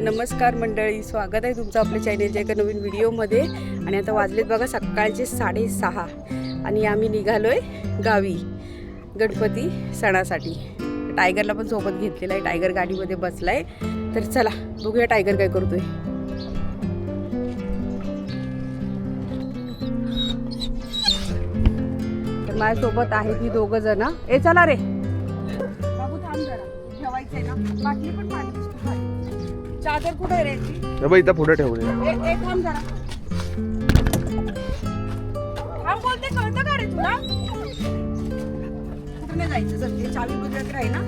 नमस्कार मंडळी स्वागत आहे तुमचं आपल्या चॅनेलच्या एका नवीन व्हिडिओमध्ये. आणि आता वाजलेत बघा सकाळचे साडेसहा आणि आम्ही निघालो आहे गावी गणपती सणासाठी. टायगरला पण सोबत घेतलेला आहे टायगर गाडीमध्ये बसला आहे तर चला बघूया टायगर काय करतोय. तर माझ्यासोबत आहे ती दोघं जण. ए चला रे. बाबू थांब जरा. ठेवायचंय ना? बाकी पण चादर कुठे आहे रे? हे बघ इथं पुढे ठेवले ए ए, थांब जरा. थांब बोलते कळतं का रे तुला? कुठे नाही जायचं? जर ते चावी गुजरात आहे ना?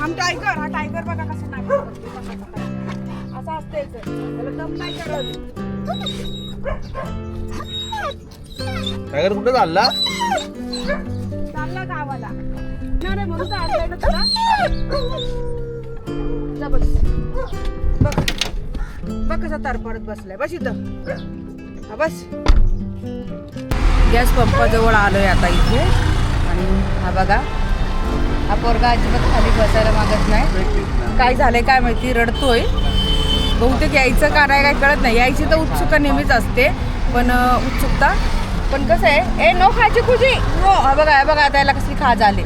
थांब टायगर हा टायगर बघा कसं नाही. असं असते त्याला दम नाही करत. टायगर कुठं चालला? चालला गावाला. ना रे म्हणून तर तुला. जा बस. बघ. बघ कसा तार पडत बसलाय. बस इथं. हा बस. गॅस पंपाजवळ आलोय आता इथे. आणि हा बघा. हा पोरगा अजिबात खाली बसायला मागत नाही. काय झालंय काय माहिती रडतोय. बहुतेक यायचं का नाही काय कळत नाही. यायची तर उत्सुकता नेहमीच असते. पण उत्सुकता. पण कसं आहे ए नो खायची खुशी हो हा बघा बघा आता याला कसली खाज आले.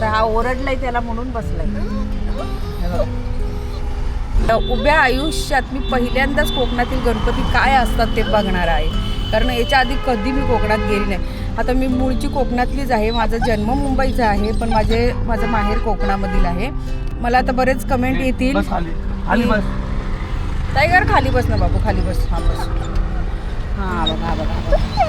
तर हा ओरडलाय त्याला म्हणून बसलाय. उभ्या आयुष्यात मी पहिल्यांदाच कोकणातील गणपती काय असतात ते बघणार आहे. कारण याच्या आधी कधी मी कोकणात गेली नाही. आता मी मूळची कोकणातलीच आहे. माझा जन्म मुंबईचा आहे पण माझे माझं माहेर कोकणामधील आहे. मला आता बरेच कमेंट येतील. बस खाली. खाली बस. टायगर खाली बस ना बाबू खाली बस. हा बस. हां बघा बघा.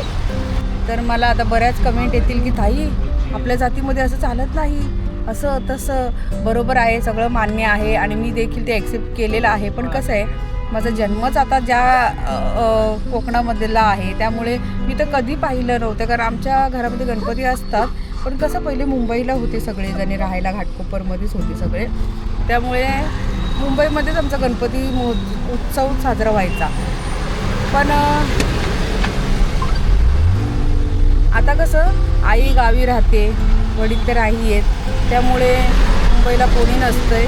तर मला आता बऱ्याच कमेंट येतील की ताई आपल्या जातीमध्ये असं चालत नाही. असं तसं बरोबर आहे सगळं मान्य आहे आणि मी देखील ते ॲक्सेप्ट केलेलं आहे. पण कसं आहे माझा जन्मच आता ज्या कोकणामधला आहे त्यामुळे मी तर कधी पाहिलं नव्हतं. कारण आमच्या घरामध्ये गणपती असतात पण कसं पहिले मुंबईला होते सगळेजणी राहायला घाटकोपरमध्येच होते सगळे. त्यामुळे मुंबईमध्येच आमचा गणपती मो उत्सव साजरा व्हायचा. पण आता कसं आई गावी राहते वडील तर आई आहेत त्यामुळे मुंबईला कोणी नसतंय.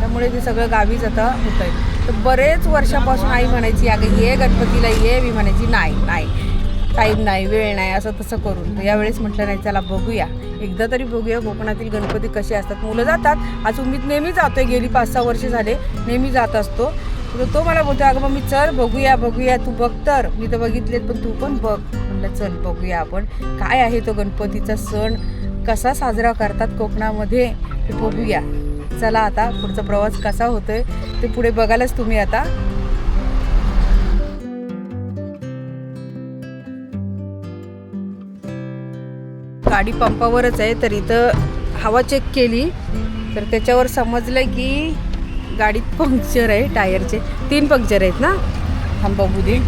त्यामुळे ते सगळं गावीच आता होत आहे तर बरेच वर्षापासून आई म्हणायची अगं ये गणपतीला ये मी म्हणायची नाही नाही टाईम नाही वेळ नाही असं तसं करून. तर यावेळेस म्हटलं नाही चला बघूया. एकदा तरी बघूया कोकणातील गणपती कसे असतात. मुलं जातात. आज उम्मीद नेहमी जातोय गेली पाच सहा वर्ष झाले नेहमी जात असतो. तर तो मला बोलतो अगं मग मी चल बघूया बघूया तू बघ तर. मी तर बघितलेत पण तू पण बघ. म्हटलं चल बघूया आपण. काय आहे तो गणपतीचा सण? कसा साजरा करतात कोकणामध्ये? ते बघूया. चला आता पुढचा प्रवास कसा होतोय ते पुढे बघायलाच तुम्ही आता. गाडी पंपावरच आहे तर इथं हवा चेक केली. तर त्याच्यावर समजलं की गाडीत पंक्चर आहे टायरचे. तीन पंक्चर आहेत ना? थांब बघू दे.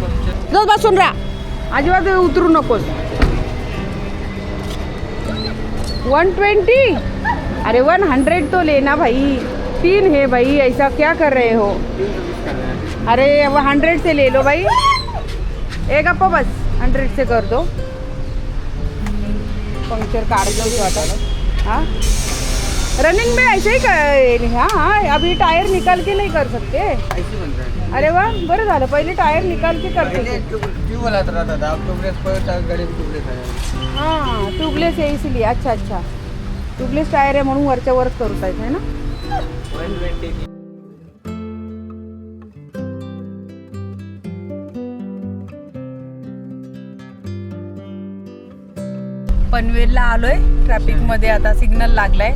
जाऊ बसून राहा अजिबात उतरू नकोस. वन ट्वेंटी अरे वन हंड्रेड तो लेना भाई. तीन है भाई ऐसा क्या कर रहे हो? अरे वो हंड्रेड से ले लो भाई. एक अप्पा बस हंड्रेड से कर दो. पंक्चर काट दो आता हाँ? रनिंग में ऐसे ही कर हाँ हाँ अभी टायर निकाल के नहीं कर सकते। अरे वाह बरं झालं पहिले टायर निकाल के करते है हाँ ट्यूबलेस आहे इसलिए अच्छा अच्छा। ट्यूबलेस टायर आहे म्हणून वरच्या वरच करू आहेत है ना? पनवेलला आलोय ट्रॅफिकमध्ये आता सिग्नल लागलाय.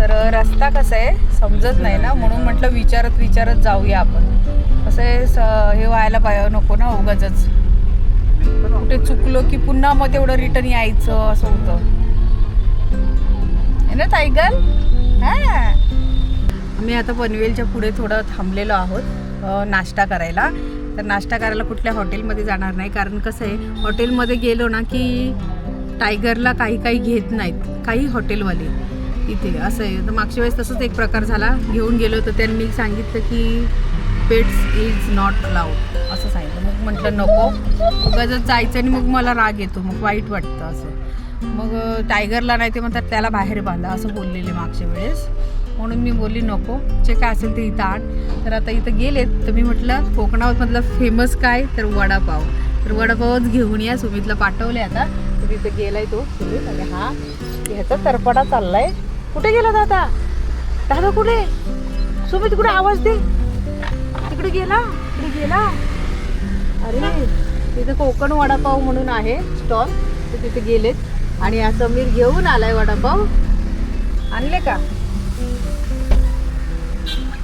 तर रस्ता कसा आहे समजत नाही ना. म्हणून म्हटलं विचारत विचारत जाऊया आपण. कसं आहे स- हे व्हायला पाहिजे. नको ना उगाच कुठे चुकलो की पुन्हा मग तेवढं रिटर्न यायचं असं होतं. आहे ना तायगल हा. आम्ही आता पनवेलच्या पुढे थोडं थांबलेलो आहोत नाश्ता करायला. तर नाश्ता करायला कुठल्या हॉटेलमध्ये जाणार नाही. कारण कसं आहे हॉटेलमध्ये गेलो ना की टायगरला काही काही घेत नाहीत. काही हॉटेलवाले. इथे. असं आहे. तर मागच्या वेळेस तसंच एक प्रकार झाला. घेऊन गेलो तर त्यांनी सांगितलं की पेट्स इज नॉट अलाउड असं सांगितलं. मग म्हटलं नको. जर जायचं आणि मग मला राग येतो. मग वाईट वाटतं असं. मग टायगरला नाही ते म्हणतात त्याला बाहेर बांधा. असं बोललेले मागच्या वेळेस. म्हणून मी बोलली नको. जे काय असेल ते इथं आण. तर आता इथं गेलेत. तर मी म्हटलं कोकणामधलं फेमस काय? तर वडापाव. तर वडापावच घेऊन या. सुमितला पाठवले आता. तर तिथं गेलाय तो सुमित. आणि हा ह्याचा तरपडा चाललाय. कुठे गेला दादा? दादा कुठे? सुमित कुठे? आवाज दे. तिकडे गेला तिकडे गेला. अरे तिथे कोकण वडापाव म्हणून आहे स्टॉल. तर तिथे गेलेत. आणि हा समीर घेऊन आलाय वडापाव. आणले का?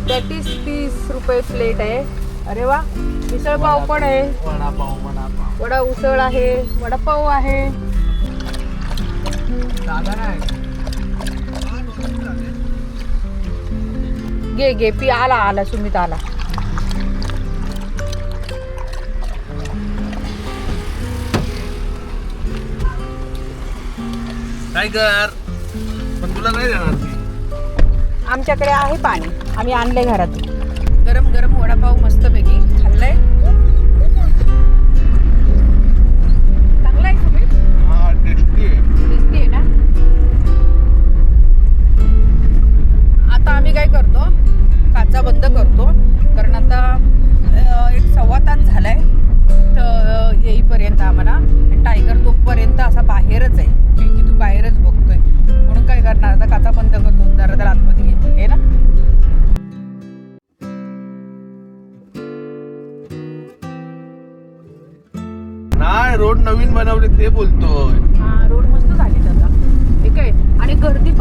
तेहतीस तीस रुपये प्लेट आहे. अरे वा मिसळ पाव पण आहे. वडापाव वडापाव. वडा उसळ आहे वडापाव आहे. दादा नाही. घे घे पी आला आला सुमित आला. काय कर? पण तुला नाही देणार ती आमच्याकडे आहे पाणी. आम्ही आणलंय घरातून गरम गरम वडापाव मस्तपैकी. खाल्लाय?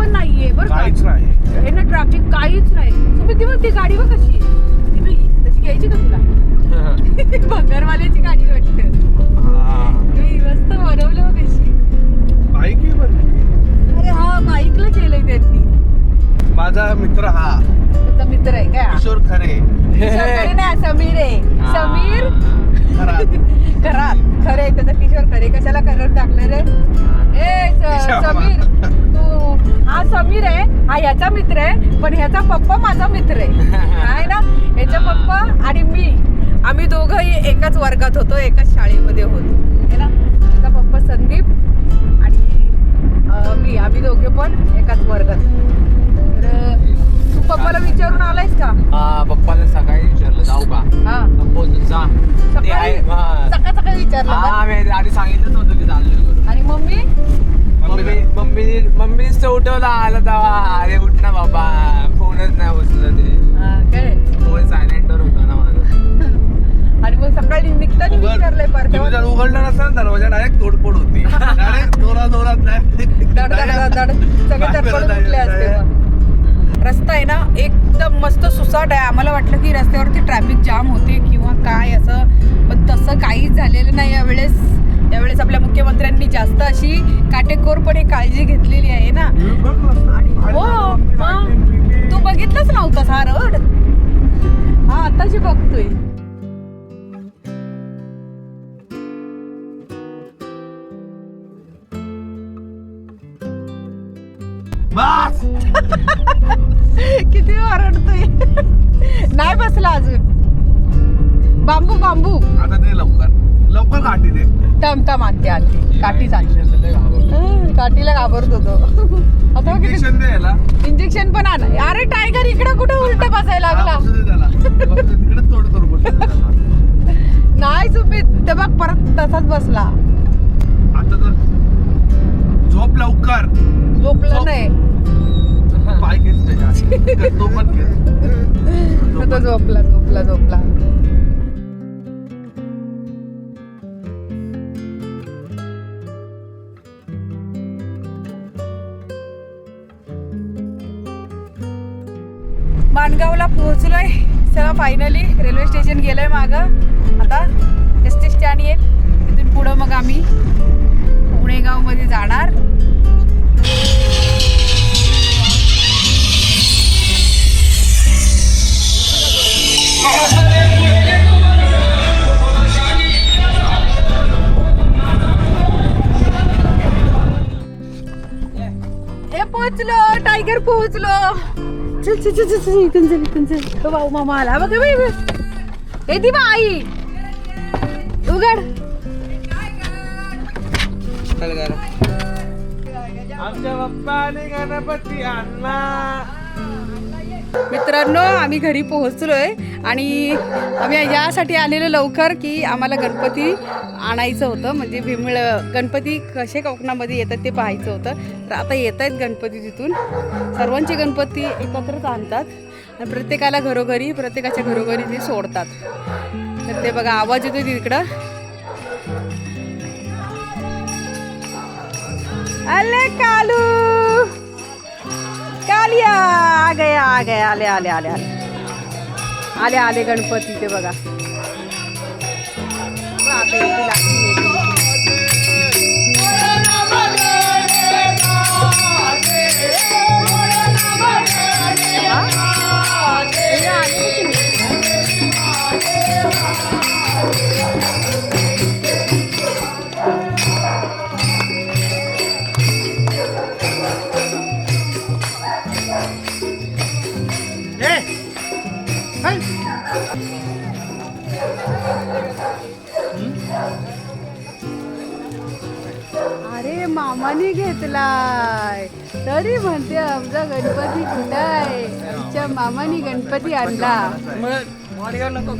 पण नाहीये बरं का? काहीच नाही हे ना ट्रॅफिक काहीच नाही. तुम्ही ती बघ ती गाडी बघ कशी आहे ती बघ तशी घ्यायची का तुला? भंगारवाल्याची गाडी वाटते. तुम्ही मस्त बनवलं बघ कशी बाईक अरे हा बाईकला केलंय त्यांनी. माझा मित्र हा. तुझा मित्र आहे काय? किशोर खरे. समीर नाही समीर आहे. समीर? खरा. करात खरे त्याचा किशोर खरे. कशाला करत टाकलं रे? ए स- समीर. हा समीर आहे हा ह्याचा मित्र आहे पण ह्याचा पप्पा माझा मित्र आहे. आहे ना? ह्याचा पप्पा आणि मी. आम्ही दोघंही एकाच वर्गात होतो एकाच शाळेमध्ये होतो. है ना? त्याचा पप्पा संदीप आणि मी. आम्ही दोघे पण एकाच वर्गात. तर तू पप्पाला विचारून आलायस का? हा पप्पाला सकाळी विचारलं जाऊ का? हा. पप्पा जा. ते आहे सकाळी हा. सकाळ सकाळी विचारलं का? हा मी आधी सांगितलं नव्हतं की चाललोय करून आणि मम्मी? मम्मी मम्मी मम्मीच तर उठवला आला तेव्हा. अरे उठ ना बाबा. फोनच नाही उचलं ते. काय? फोन सायलेंटवर होता ना माझा. आणि मग सकाळी निघताना. विचारलंय तुम्ही जर तेव्हा उघडला नसता ना दरवाजा डायरेक्ट तोडफोड होती. डायरेक्ट जोरात सगळे तडफडून उठले असते मग. रस्ता आहे ना एकदम मस्त सुसाट आहे. आम्हाला वाटलं की रस्त्यावरती ट्रॅफिक जाम होते किंवा काय असं पण तसं काहीच झालेलं नाही यावेळेस. यावेळेस आपल्या मुख्यमंत्र्यांनी जास्त अशी काटेकोरपणे काळजी घेतलेली आहे ना? हो तू बघितलंच नव्हतास हा रोड? हा आताशी बघतोय. बस! किती ओरडतोय. नाही बसला अजून. बांबू बांबू. आता ते लवकर. लवकर काठी दे. टमटम आणते आणते काठी आणते हं, काठीला घाबरत होतो आता इंजेक्शन इंजेक्शन पण आण अरे टायगर इकडे कुठे उलट बसायला लागला. नाही सुमित ते बघ परत तसाच बसला. आता तर झोप लवकर झोपलं नाही. पाय घेत त्याच्या तो पण घेत आता झोपला झोपला झोपला. माणगावला पोहोचलोय. चला फायनली रेल्वे स्टेशन गेलोय मागं. आता एस टी स्टँड येईल. तिथून पुढं मग आम्ही पुणेगावमध्ये जाणार. हे पोहोचलो टायगर पोहोचलो. चल चल चल चल इथून चल इथून चल. तो भाऊ मामा आला. बघ बाई हे ती बा आई उघड. आमच्या बाप्पाने गणपती आणला. मित्रांनो आम्ही घरी पोहोचलोय आणि आम्ही यासाठी आलेलो लवकर की आम्हाला गणपती आणायचं होतं. म्हणजे भीमळ गणपती कसे कोकणामध्ये येतात ते पाहायचं होतं. तर आता येत आहेत गणपती तिथून. सर्वांचे गणपती एकत्रच आणतात आणि प्रत्येकाला घरोघरी प्रत्येकाच्या घरोघरी ते सोडतात. तर ते बघा आवाज येतो तिकडं. अले कालू! कालिया आ गया आ गया आले आले आले आले. आले आले गणपती ते बघा अरे म्हणते आमचा गणपती कुठं आहे? आमच्या मामाने गणपती आणला. नको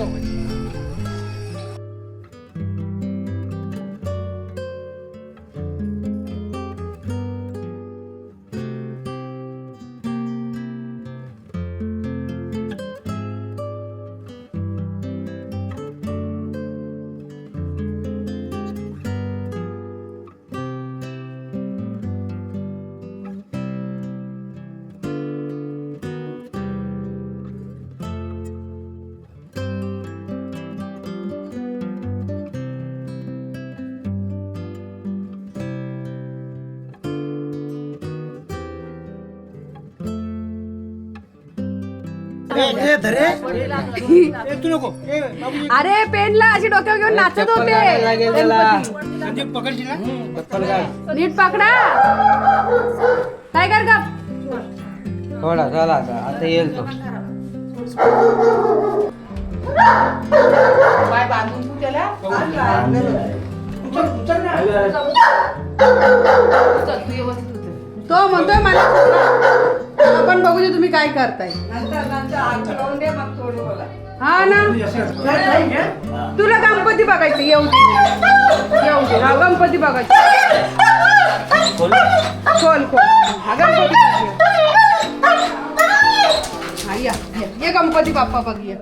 अरे पेनला अशी डोक्यावर घेऊन नाचत होते. गणपती. नीट पकडा. काय कर का थोडा चला आता आता येईल तो. तो म्हणतोय मला आपण बघू दे तुम्ही काय करताय. हा ना? तुला गणपती बघायचं येऊ दे. येऊ दे. हा गणपती बघायचं. खोल खोल हा गणपती. हा या या. ये गणपती बाप्पा बघूया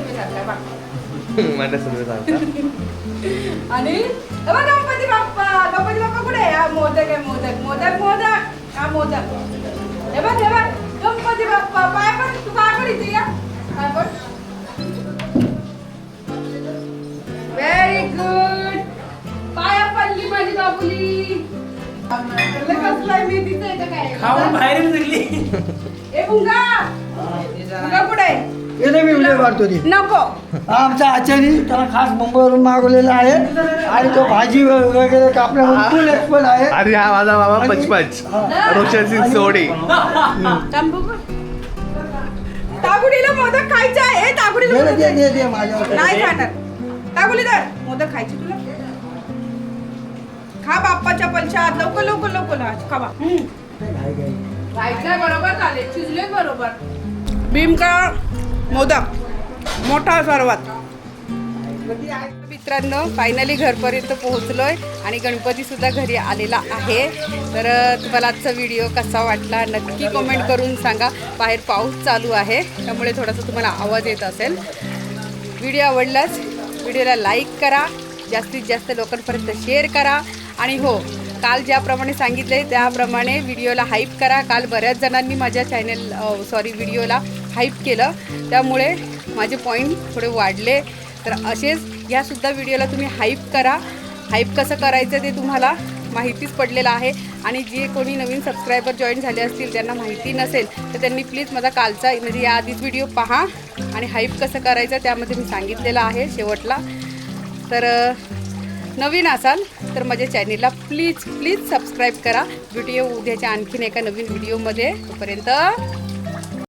मोठा मन्या सुरू झाला आता आणि अ बघ गणपती बाप्पा गणपती बाप्पा कुठे आहे? हा मोदक आहे मोदक. मोदक मोदक. हा मोदक. हे बघ हे बघ. गणपती बाप्पा पाय पण तू पाय पण इथे या. पाय पण. व्हेरी गुड पाया पडली माझी बाबुली. कसलाय आहे का काय? खाऊन बाहेर निघली. ए मुंगा. मुंगा कुठे येते मी व्हिडिओ काढतो ती. नको. आमचा आचारी त्याला खास मुंबईवरून मागवलेला आहे. आणि तो भाजी वगैरे कापण्यामध्ये फुल एक्सपर्ट आहे. अरे हा माझा बाबा पचपच. रोशन सिंग सोडी? तागुडीला मोदक खायचे आहे. तागुडीला दे- मोदक. दे- दे- दे माझ्यावर. नाही खाणार. धर मोदक खायचे तुला? खा बाप्पाच्या पंचात लवकर लवकर लवकर. खा बा. घाई- घाई. खायचंय बरोबर झाले शिजले बरोबर. भीमका मोदक. मोठा सर्वात. मित्रांनो फायनली घरपर्यंत पोहोचलो आहे आणि गणपतीसुद्धा घरी आलेला आहे. तर तुम्हाला आजचा व्हिडिओ कसा वाटला नक्की कमेंट करून सांगा. बाहेर पाऊस चालू आहे त्यामुळे थोडासा तुम्हाला आवाज येत असेल. व्हिडिओ आवडलाच व्हिडिओला लाईक करा जास्तीत जास्त लोकांपर्यंत शेअर करा. आणि हो काल ज्याप्रमाणे सांगितले त्याप्रमाणे व्हिडिओला हाईप करा. काल बऱ्याच जणांनी माझ्या चॅनल सॉरी व्हिडिओला हाईप केलं. त्यामुळे माझे पॉईंट थोडे वाढले. तर असेच यासुद्धा व्हिडिओला तुम्ही हाईप करा. हाईप कसं करायचं ते तुम्हाला माहितीच पडलेलं आहे. आणि जे कोणी नवीन सबस्क्रायबर जॉईन झाले असतील त्यांना माहिती नसेल तर त्यांनी प्लीज माझा कालचा म्हणजे या आधीच व्हिडिओ पहा. आणि हाईप कसं करायचं त्यामध्ये मी सांगितलेलं आहे शेवटला. तर नवीन असाल तर माझ्या चॅनेलला प्लीज प्लीज सबस्क्राईब करा. व्हिडिओ उद्याच्या आणखीन एका नवीन व्हिडिओमध्ये तोपर्यंत